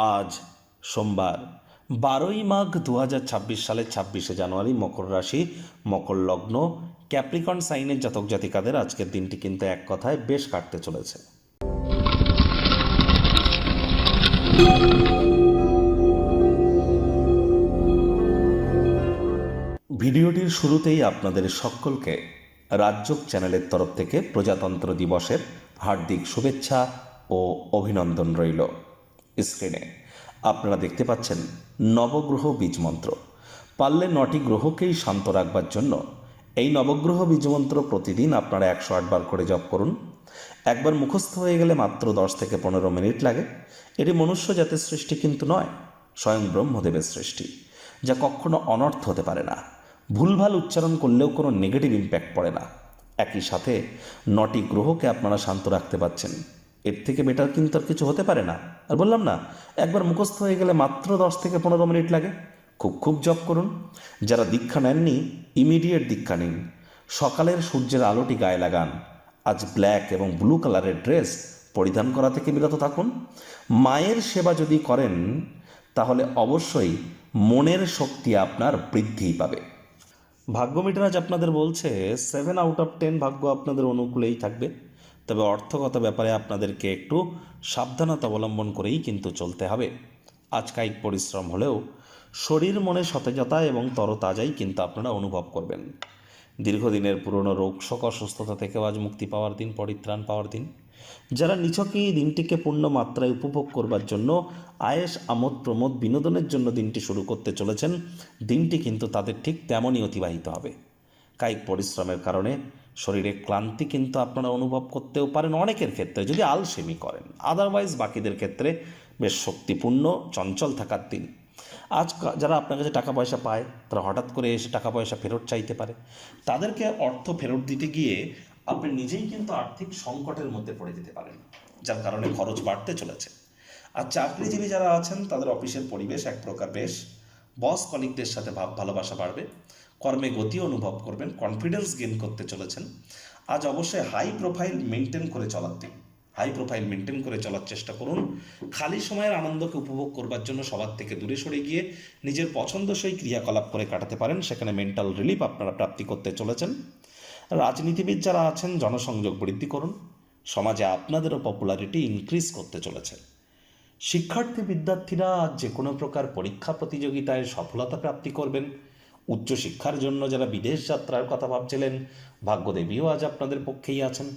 আজ সোমবার, বারোই মাঘ দু হাজার ছাব্বিশ সালের ছাব্বিশে জানুয়ারি মকর রাশি, মকর লগ্ন, ক্যাপ্রিকন সাইনের জাতক জাতিকাদের আজকের দিনটি কিন্তু এক কথায় বেশ কাটতে চলেছে। ভিডিওটির শুরুতেই আপনাদের সকলকে রাজ্যক চ্যানেলের তরফ থেকে প্রজাতন্ত্র দিবসের হার্দিক শুভেচ্ছা ও অভিনন্দন রইল। স্ক্রিনে আপনারা দেখতে পাচ্ছেন নবগ্রহ বীজমন্ত্র। পারলে নটি গ্রহকেই শান্ত রাখবার জন্য এই নবগ্রহ বীজমন্ত্র প্রতিদিন আপনারা একশো আটবার করে জপ করুন। একবার মুখস্থ হয়ে গেলে মাত্র দশ থেকে পনেরো মিনিট লাগে। এটি মনুষ্য জাতের সৃষ্টি কিন্তু নয়, স্বয়ং ব্রহ্মদেবের সৃষ্টি, যা কখনো অনর্থ হতে পারে না। ভুলভাল উচ্চারণ করলেও কোনো নেগেটিভ ইম্প্যাক্ট পড়ে না। একই সাথে নটি গ্রহকে আপনারা শান্ত রাখতে পারছেন। এর থেকে বেটার কিন্তু আর কিছু হতে পারে না। আর বললাম না, একবার মুখস্থ হয়ে গেলে মাত্র দশ থেকে পনেরো মিনিট লাগে। খুব খুব জপ করুন। যারা দীক্ষা নেননি ইমিডিয়েট দীক্ষা নিন। সকালের সূর্যের আলোটি গায়ে লাগান। আজ ব্ল্যাক এবং ব্লু কালারের ড্রেস পরিধান করা থেকে বিরত থাকুন। মায়ের সেবা যদি করেন, তাহলে অবশ্যই মনের শক্তি আপনার বৃদ্ধি পাবে। ভাগ্য মিটার আজ আপনাদের বলছে সেভেন আউট অফ টেন ভাগ্য আপনাদের অনুকূলেই থাকবে। তবে অর্থগত ব্যাপারে আপনাদেরকে একটু সাবধানতা অবলম্বন করেই কিন্তু চলতে হবে। আজ কায়িক পরিশ্রম হলেও শরীর মনে সতেজতা এবং তরতাজাই কিন্তু আপনারা অনুভব করবেন। দীর্ঘদিনের পুরনো রোগ শোক, অসুস্থতা থেকেও আজ মুক্তি পাওয়ার দিন, পরিত্রাণ পাওয়ার দিন। যারা নিছকে এই দিনটিকে পূর্ণ মাত্রায় উপভোগ করবার জন্য আয়েস, আমোদ, প্রমোদ, বিনোদনের জন্য দিনটি শুরু করতে চলেছেন, দিনটি কিন্তু তাদের ঠিক তেমনই অতিবাহিত হবে। কায়িক পরিশ্রমের কারণে শরীরে ক্লান্তি কিন্তু আপনারা অনুভব করতেও পারেন অনেকের ক্ষেত্রে, যদি আলসেমি করেন। আদারওয়াইজ বাকিদের ক্ষেত্রে বেশ শক্তিপূর্ণ, চঞ্চল থাকার দিন। আজ যারা আপনার কাছে টাকা পয়সা পায়, তারা হঠাৎ করে এসে টাকা পয়সা ফেরত চাইতে পারে। তাদেরকে অর্থ ফেরত দিতে গিয়ে আপনি নিজেই কিন্তু আর্থিক সংকটের মধ্যে পড়ে যেতে পারেন, যার কারণে খরচ বাড়তে চলেছে। আর চাকরিজীবী যারা আছেন, তাদের অফিসের পরিবেশ এক প্রকার বেশ বস কলিগদের সাথে ভাব ভালোবাসা বাড়বে। কর্মে গতি অনুভব করবেন কনফিডেন্স গেন করতে চলেছেন। আজ অবশ্যই হাই প্রোফাইল মেনটেন করে দিন। হাই প্রোফাইল মেনটেন করে চলার চেষ্টা করুন। খালি সময়ের আনন্দকে উপভোগ করবার জন্য সবার থেকে দূরে সরে গিয়ে নিজের পছন্দসই ক্রিয়াকলাপ করে কাটাতে পারেন। সেখানে মেন্টাল রিলিফ আপনারা প্রাপ্তি করতে চলেছেন। রাজনীতিবিদ যারা আছেন, জনসংযোগ বৃদ্ধি করুন। সমাজে আপনাদেরও পপুলারিটি ইনক্রিজ করতে চলেছে। শিক্ষার্থী বিদ্যার্থীরা যে কোনো প্রকার পরীক্ষা প্রতিযোগিতায় সফলতা প্রাপ্তি করবেন। উচ্চশিক্ষার জন্য যারা বিদেশ যাত্রার কথা ভাবছিলেন, ভাগ্যদেবীও আজ আপনাদের পক্ষেই আছেন।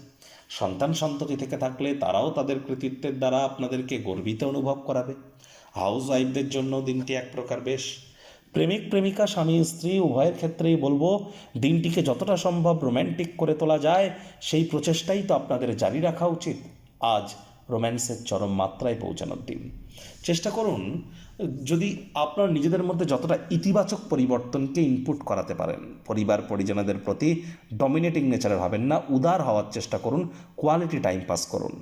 সন্তান সন্ততি থেকে থাকলে তারাও তাদের কৃতিত্বের দ্বারা আপনাদেরকে গর্বিত অনুভব করাবে। হাউস ওয়াইফদের জন্য দিনটি এক প্রকার বেশ। প্রেমিক, প্রেমিকা, স্বামী, স্ত্রী, উভয়ের ক্ষেত্রেই বলব, দিনটিকে যতটা সম্ভব রোম্যান্টিক করে তোলা যায়, সেই প্রচেষ্টাই তো আপনাদের জারি রাখা উচিত। আজ রোম্যান্সের চরম মাত্রায় পৌঁছানোর দিন। চেষ্টা করুন, যদি আপনার নিজেদের মধ্যে যতটা ইতিবাচক পরিবর্তনকে ইনপুট করাতে পারেন, পরিবার, পরিজনদের প্রতি ডমিনেটিং নেচারের হবেন না, উদার হওয়ার চেষ্টা করুন কোয়ালিটি টাইম পাস করুন।